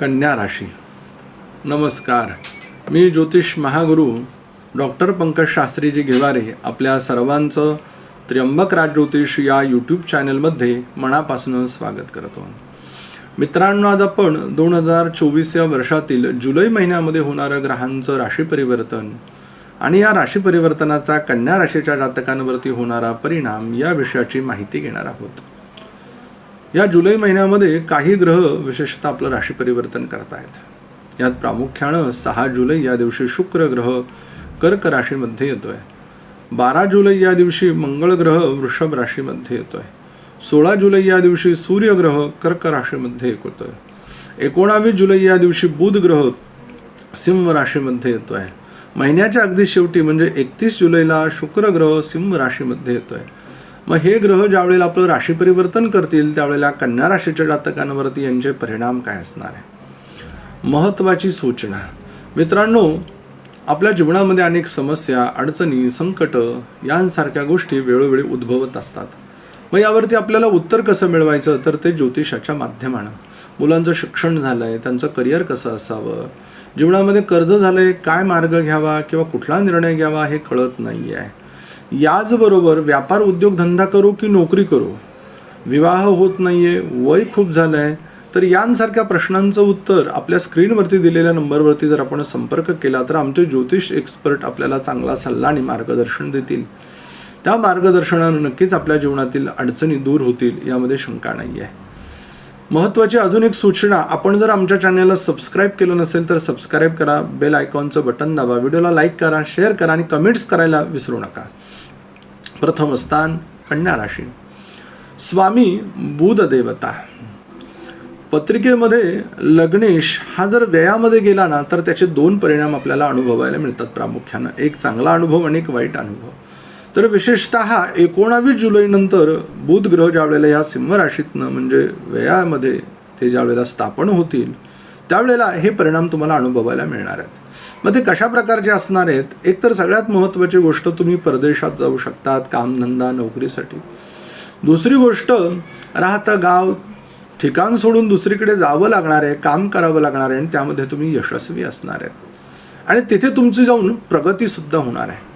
कन्या राशी. नमस्कार. मी ज्योतिष महागुरु डॉक्टर पंकज शास्त्रीजी घेवारे आपल्या सर्वांचं त्र्यंबक राज ज्योतिष या यूट्यूब चॅनलमध्ये मनापासून स्वागत करतो. मित्रांनो आज आपण दोन हजार चोवीस या वर्षातील जुलै महिन्यामध्ये होणारं ग्रहांचं राशी परिवर्तन आणि या राशी परिवर्तनाचा कन्या राशीच्या जातकांवरती होणारा परिणाम या विषयाची माहिती घेणार आहोत. या जुलै महिन्यामध्ये काही ग्रह विशेषतः आपलं राशी परिवर्तन करतायत. यात प्रामुख्यानं सहा जुलै या दिवशी शुक्र ग्रह कर्क राशीमध्ये येतोय. बारा जुलै या दिवशी मंगळ ग्रह वृषभ राशीमध्ये येतोय. सोळा जुलै या दिवशी सूर्यग्रह कर्क राशीमध्ये येतोय. एकोणावीस जुलै या दिवशी बुध ग्रह सिंह राशीमध्ये येतोय. महिन्याच्या अगदी शेवटी म्हणजे एकतीस जुलैला शुक्र ग्रह सिंह राशीमध्ये येतोय. मग हे ग्रह ज्यावेळेला आपलं राशी परिवर्तन करतील त्यावेळेला कन्या राशीच्या जातकांवरती यांचे परिणाम काय असणार आहे? महत्त्वाची सूचना. मित्रांनो आपल्या जीवनामध्ये अनेक समस्या अडचणी संकट यांसारख्या गोष्टी वेळोवेळी उद्भवत असतात. मग यावरती आपल्याला उत्तर कसं मिळवायचं? तर ते ज्योतिषाच्या माध्यमानं. मुलांचं शिक्षण झालं आहे त्यांचं करिअर कसं असावं? जीवनामध्ये कर्ज झालं आहे काय मार्ग घ्यावा किंवा कुठला निर्णय घ्यावा हे कळत नाही आहे याचबरोबर व्यापार उद्योगधंदा करू की नोकरी करू? विवाह होत नाही आहे वय खूप झालं आहे तर यांसारख्या प्रश्नांचं उत्तर आपल्या स्क्रीनवरती दिलेल्या नंबरवरती जर आपण संपर्क केला तर आमचे ज्योतिष एक्सपर्ट आपल्याला चांगला सल्ला आणि मार्गदर्शन देतील. त्या मार्गदर्शनानं नक्कीच आपल्या जीवनातील अडचणी दूर होतील यामध्ये शंका नाही आहे महत्त्वाची अजून एक सूचना आपण जर आमच्या चॅनलला सबस्क्राईब केलं नसेल तर सबस्क्राईब करा बेल आयकॉनचं बटन दाबा व्हिडिओला लाईक करा शेअर करा आणि कमेंट्स करायला विसरू नका. प्रथम स्थान कन्या राशी स्वामी बुध देवता पत्रिकेमध्ये लग्नेश हा जर व्ययामध्ये गेला ना तर त्याचे दोन परिणाम आपल्याला अनुभवायला मिळतात प्रामुख्यानं. एक चांगला अनुभव आणि एक वाईट अनुभव. तर विशेषतः एकोणावीस जुलैनंतर बुध ग्रह ज्यावेळेला ह्या या सिंह राशीतनं म्हणजे व्ययामध्ये ते ज्यावेळेला स्थापन होतील त्यावेळेला हे परिणाम तुम्हाला अनुभवायला मिळणार आहेत. मग ते कशा प्रकारचे असणार आहेत एक तर सगळ्यात महत्त्वाची गोष्ट तुम्ही परदेशात जाऊ शकतात कामधंदा नोकरीसाठी. दुसरी गोष्ट राहतं गाव ठिकाण सोडून दुसरीकडे जावं लागणार आहे काम करावं लागणार आहे आणि त्यामध्ये तुम्ही यशस्वी असणार आहेत आणि तिथे तुमची जाऊन प्रगतीसुद्धा होणार आहे.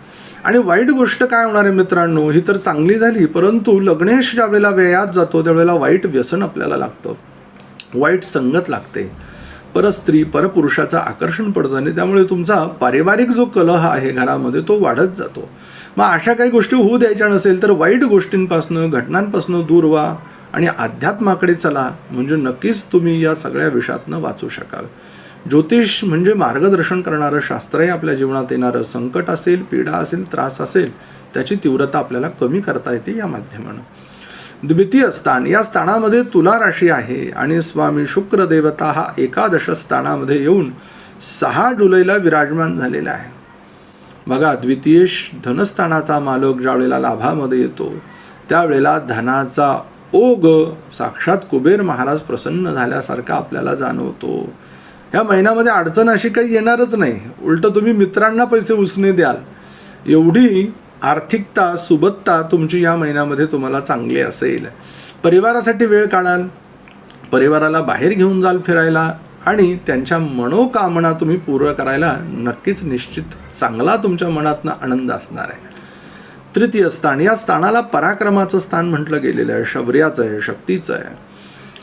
आणि वाईट गोष्ट काय होणार आहे मित्रांनो ही तर चांगली झाली परंतु लग्नेश ज्या वेळेला व्ययात जातो त्यावेळेला वाईट व्यसन आपल्याला लागतं. वाईट संगत लागते. परस्त्री परपुरुषाचं आकर्षण पडतं आणि त्यामुळे तुमचा पारिवारिक जो कलह आहे घरामध्ये तो वाढत जातो. मग अशा काही गोष्टी होऊ द्यायच्या नसेल तर वाईट गोष्टींपासून घटनांपासनं दूर व्हा आणि अध्यात्माकडे चला. म्हणजे नक्कीच तुम्ही या सगळ्या विषयातनं वाचू शकाल. ज्योतिष म्हणजे मार्गदर्शन करणारं शास्त्र आहे आपल्या जीवनात येणारं. संकट असेल पीडा असेल त्रास असेल त्याची तीव्रता आपल्याला कमी करता येते या माध्यमानं. द्वितीय स्थान. या स्थानामध्ये तुला राशी आहे आणि स्वामी शुक्रदेवता हा एकादश स्थानामध्ये येऊन सहा जुलैला विराजमान झालेला आहे. बघा द्वितीय धनस्थानाचा मालक ज्यावेळेला लाभामध्ये येतो त्यावेळेला धनाचा ओघ साक्षात कुबेर महाराज प्रसन्न झाल्यासारखा आपल्याला जाणवतो. ह्या महिन्यामध्ये अडचण अशी काही येणारच नाही. उलटं तुम्ही मित्रांना पैसे उसने द्याल. एवढी आर्थिकता सुबत्ता तुमची या महिन्यामध्ये तुम्हाला चांगली असेल. परिवारासाठी वेळ काढाल. परिवाराला बाहेर घेऊन जाल फिरायला आणि त्यांच्या मनोकामना तुम्ही पूर्ण करायला नक्कीच निश्चित चांगला तुमच्या मनातनं आनंद असणार आहे. तृतीय स्थान या स्थानाला पराक्रमाचं स्थान म्हटलं गेलेलं आहे. शौर्याचं आहे शक्तीचं आहे.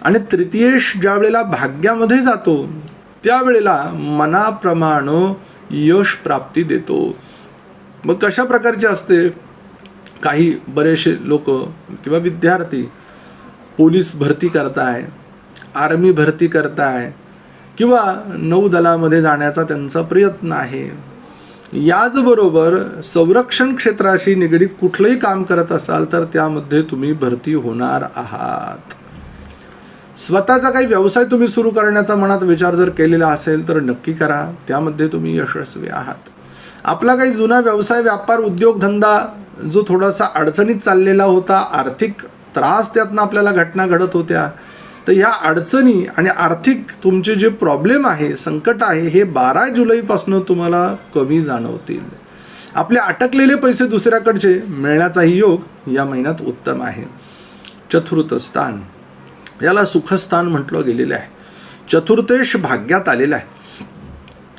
आणि तृतीयेश ज्या वेळेला भाग्यामध्ये जातो त्यावेळेला मनाप्रमाणं यश प्राप्ती देतो. मग कशा प्रकारचे असते? काही बरेचसे लोक किंवा विद्यार्थी पोलीस भरती करताय आर्मी भरती करताय किंवा नौदलामध्ये जाण्याचा त्यांचा प्रयत्न आहे. याचबरोबर संरक्षण क्षेत्राशी निगडीत कुठलंही काम करत असाल तर त्यामध्ये तुम्ही भरती होणार आहात. स्वतःचा काही व्यवसाय तुम्ही सुरू करण्याचा मनात विचार जर केलेला असेल तर नक्की करा. त्यामध्ये तुम्ही यशस्वी आहात. आपला काही जुना व्यवसाय व्यापार उद्योगधंदा जो थोडासा अडचणीत चाललेला होता आर्थिक त्रास त्यातनं आपल्याला घटना घडत होत्या. तर ह्या अडचणी आणि आर्थिक तुमचे जे प्रॉब्लेम आहे संकट आहे हे बारा जुलैपासून तुम्हाला कमी जाणवतील. आपले अटकलेले पैसे दुसऱ्याकडचे मिळण्याचाही योग या महिन्यात उत्तम आहे. चतुर्थ स्थान. याला सुखस्थान म्हटलं गेलेलं आहे. चतुर्थेश भाग्यात आलेला आहे.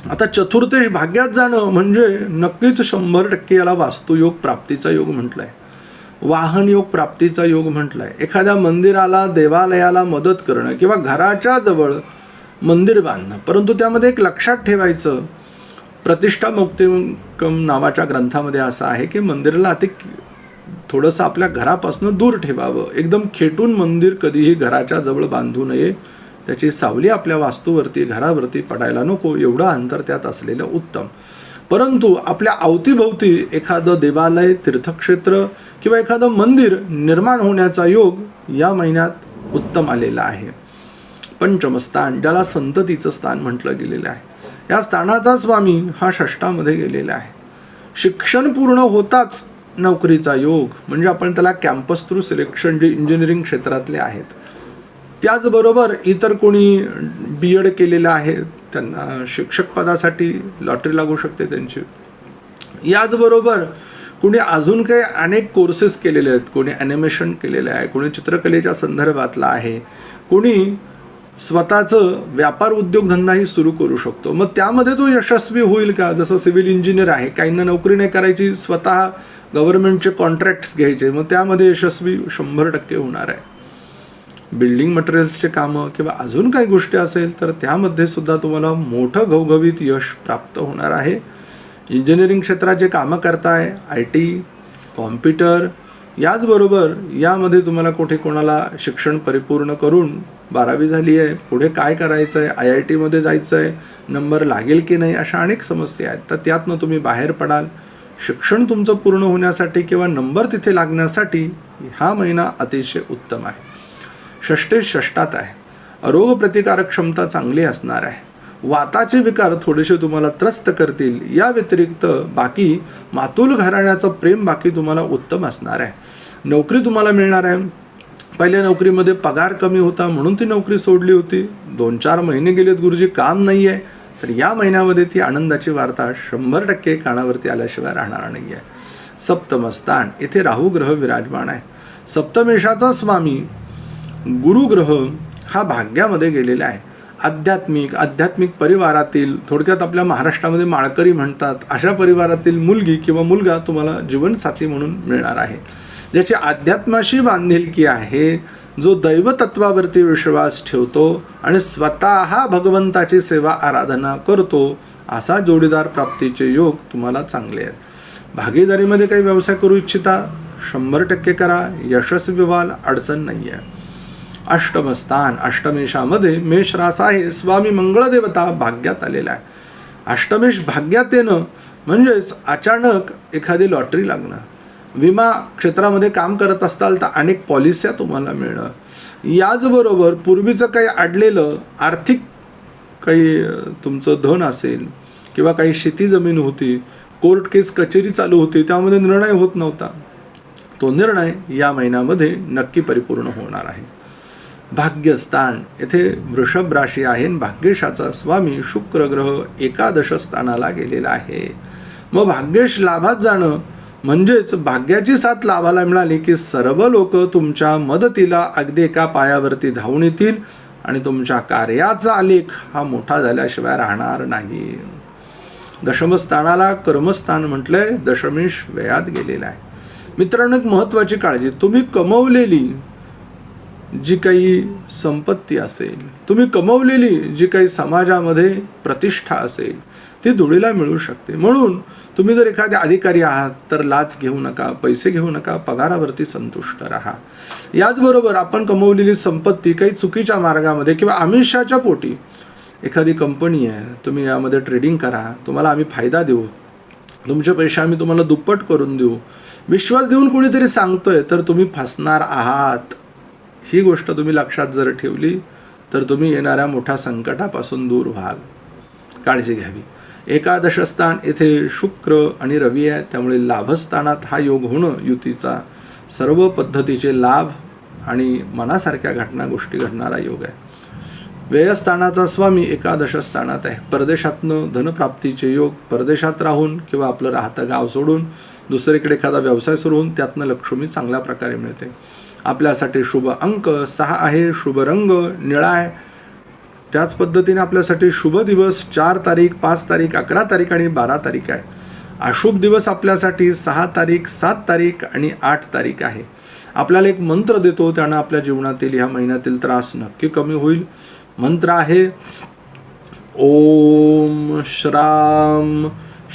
आता चतुर्थेश भाग्यात जाणं म्हणजे नक्कीच शंभर टक्के याला वास्तुयोग प्राप्तीचा योग म्हटलं आहे वाहन योग प्राप्तीचा योग म्हटलं आहे एखाद्या मंदिराला देवालयाला मदत करणं किंवा घराच्या जवळ मंदिर बांधणं. परंतु त्यामध्ये एक लक्षात ठेवायचं प्रतिष्ठा मुक्तिकम नावाच्या ग्रंथामध्ये असं आहे की मंदिराला अति थोडंसं आपल्या घरापासून दूर ठेवावं. एकदम खेटून मंदिर कधीही घराच्या जवळ बांधू नये. त्याची सावली आपल्या वास्तूवरती घरावरती पडायला नको एवढं अंतर त्यात असलेलं उत्तम. परंतु आपल्या अवतीभोवती एखादं देवालय तीर्थक्षेत्र किंवा एखादं मंदिर निर्माण होण्याचा योग या महिन्यात उत्तम आलेला आहे. पंचमस्थान ज्याला संततीचं स्थान म्हटलं गेलेलं आहे. या स्थानाचा स्वामी हा षष्टामध्ये गेलेला आहे. शिक्षण पूर्ण होताच नोकरीचा योग म्हणजे आपण त्याला कॅम्पस थ्रू सिलेक्शन जे इंजिनिअरिंग क्षेत्रातले आहेत. त्याचबरोबर इतर कोणी बी एड केलेलं आहे त्यांना शिक्षक पदासाठी लॉटरी लागू शकते त्यांची. याचबरोबर कोणी अजून काही अनेक कोर्सेस केलेले आहेत कोणी ॲनिमेशन केलेलं आहे कोणी चित्रकलेच्या संदर्भातला आहे कोणी स्वतःचं व्यापार उद्योगधंदाही सुरू करू शकतो. मग त्यामध्ये तो यशस्वी होईल का? जसं सिव्हिल इंजिनियर आहे काहींना नोकरी नाही करायची स्वतः गव्हर्नमेंटचे कॉन्ट्रॅक्ट्स घ्यायचे मग त्यामध्ये यशस्वी शंभर टक्के होणार आहे. बिल्डिंग मटेरियल्सचे कामं किंवा अजून काही गोष्टी असेल तर त्यामध्ये सुद्धा तुम्हाला मोठं घवघवीत यश प्राप्त होणार आहे. इंजिनिअरिंग क्षेत्रात जे कामं करताय आय टी कॉम्प्युटर याचबरोबर यामध्ये तुम्हाला कुठे कोणाला शिक्षण परिपूर्ण करून बारावी झाली आहे पुढे काय करायचं आहे आय आय टीमध्ये जायचं आहे नंबर लागेल की नाही अशा अनेक समस्या आहेत. तर त्यातनं तुम्ही बाहेर पडाल. शिक्षण तुमचं पूर्ण होण्यासाठी किंवा नंबर तिथे लागण्यासाठी हा महिना अतिशय उत्तम आहे. षष्टे षष्टात आहे. रोगप्रतिकारक क्षमता चांगली असणार आहे. वाताचे विकार थोडेसे तुम्हाला त्रस्त करतील. या व्यतिरिक्त बाकी मातुल घराण्याचं प्रेम बाकी तुम्हाला उत्तम असणार आहे. नोकरी तुम्हाला मिळणार आहे. पहिल्या नोकरीमध्ये पगार कमी होता म्हणून ती नोकरी सोडली होती. दोन चार महिने गेलेत गुरुजी काम नाही आहे तर या महिन्यामध्ये ती आनंदाची वार्ता शंभर टक्के कानावरती आल्याशिवाय राहणार नाही आहे सप्तमस्थान. येथे राहू ग्रह विराजमान आहे. सप्तमेशाचा स्वामी गुरुग्रह हा भाग्यामध्ये गेलेला आहे. आध्यात्मिक आध्यात्मिक परिवारातील थोडक्यात आपल्या महाराष्ट्रामध्ये माळकरी म्हणतात अशा परिवारातील मुलगी किंवा मुलगा तुम्हाला जीवनसाथी म्हणून मिळणार आहे. ज्याची अध्यात्माशी बांधिलकी आहे जो दैवतत्वावरती विश्वास ठेवतो आणि स्वतः भगवंताची सेवा आराधना करतो असा जोडीदार प्राप्तीचे योग तुम्हाला चांगले आहेत. भागीदारीमध्ये काही व्यवसाय करू इच्छिता? शंभर टक्के करा. यशस्वी व्हाल अडचण नाही आहे अष्टमस्थान अष्टमेशामध्ये मेष रास आहे स्वामी मंगळदेवता भाग्यात आलेला आहे. अष्टमेश भाग्यात येणं म्हणजेच अचानक एखादी लॉटरी लागणं. विमा क्षेत्रामध्ये काम करत असताल तर अनेक पॉलिस्या तुम्हाला मिळणं. याचबरोबर पूर्वीचं काही अडलेलं आर्थिक काही तुमचं धन असेल किंवा काही शेती जमीन होती कोर्ट केस कचेरी चालू होती त्यामध्ये निर्णय होत नव्हता. तो निर्णय या महिन्यामध्ये नक्की परिपूर्ण होणार आहे. भाग्यस्थान. येथे वृषभ राशी आहे भाग्येशाचा स्वामी शुक्र ग्रह एकादश स्थानाला गेलेला आहे. मग भाग्येश लाभात जाणं म्हणजेच भाग्याची साथ लाभाला मिळाली की सर्व लोक तुमच्या मदतीला अगदी एका पायावरती धावून येतील आणि तुमच्या कार्याचा आलेख हा मोठा झाल्याशिवाय राहणार नाही. दशमस्थानाला कर्मस्थान म्हटलंय दशमेश व्ययात गेलेला आहे. मित्रांनो एक महत्त्वाची काळजी. तुम्ही कमवलेली जी काही संपत्ती असेल तुम्ही कमवलेली जी काही समाजामध्ये प्रतिष्ठा असेल ती धुळीला मिळू शकते. म्हणून तुम्ही जर एखादे अधिकारी आहात तर लाच घेऊ नका पैसे घेऊ नका पगारावरती संतुष्ट राहा. याचबरोबर आपण कमवलेली संपत्ती काही चुकीच्या मार्गामध्ये किंवा आमिषाच्या पोटी. एखादी कंपनी आहे तुम्ही यामध्ये ट्रेडिंग करा तुम्हाला आम्ही फायदा देऊ. तुमचे पैसे आम्ही तुम्हाला दुप्पट करून देऊ. विश्वास देऊन कोणीतरी सांगतोय तर तुम्ही फसणार आहात. ही गोष्ट तुम्ही लक्षात जर ठेवली तर तुम्ही येणाऱ्या मोठ्या संकटापासून दूर व्हाल. काळजी घ्यावी. एकादशस्थान येथे शुक्र आणि रवी आहे त्यामुळे लाभस्थानात हा योग होणं युतीचा सर्व पद्धतीचे लाभ आणि मनासारख्या घटना गोष्टी घडणारा योग आहे. व्ययस्थानाचा स्वामी एकादश स्थानात आहे. परदेशातनं धनप्राप्तीचे योग परदेशात राहून किंवा आपलं राहतं गाव सोडून दुसरीकडे एखादा व्यवसाय सुरू होऊन त्यातनं लक्ष्मी चांगल्या प्रकारे मिळते. आपल्यासाठी शुभ अंक सहा आहे. शुभ रंग निळा आहे. त्याच पद्धतीने आपल्यासाठी शुभ दिवस चार तारीख पाच तारीख अकरा तारीख आणि बारा तारीख आहे. अशुभ दिवस आपल्यासाठी सहा तारीख सात तारीख आणि आठ तारीख आहे. आपल्याला एक मंत्र देतो त्यानं आपल्या जीवनातील ह्या महिन्यातील त्रास नक्की कमी होईल. मंत्र आहे ओम श्राम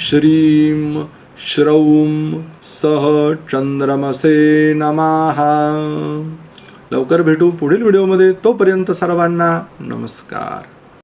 श्रीम श्रौम सह चंद्रमसे नमाहा लवकर भेटू पुढील व्हिडिओमध्ये तोपर्यंत सर्वांना नमस्कार.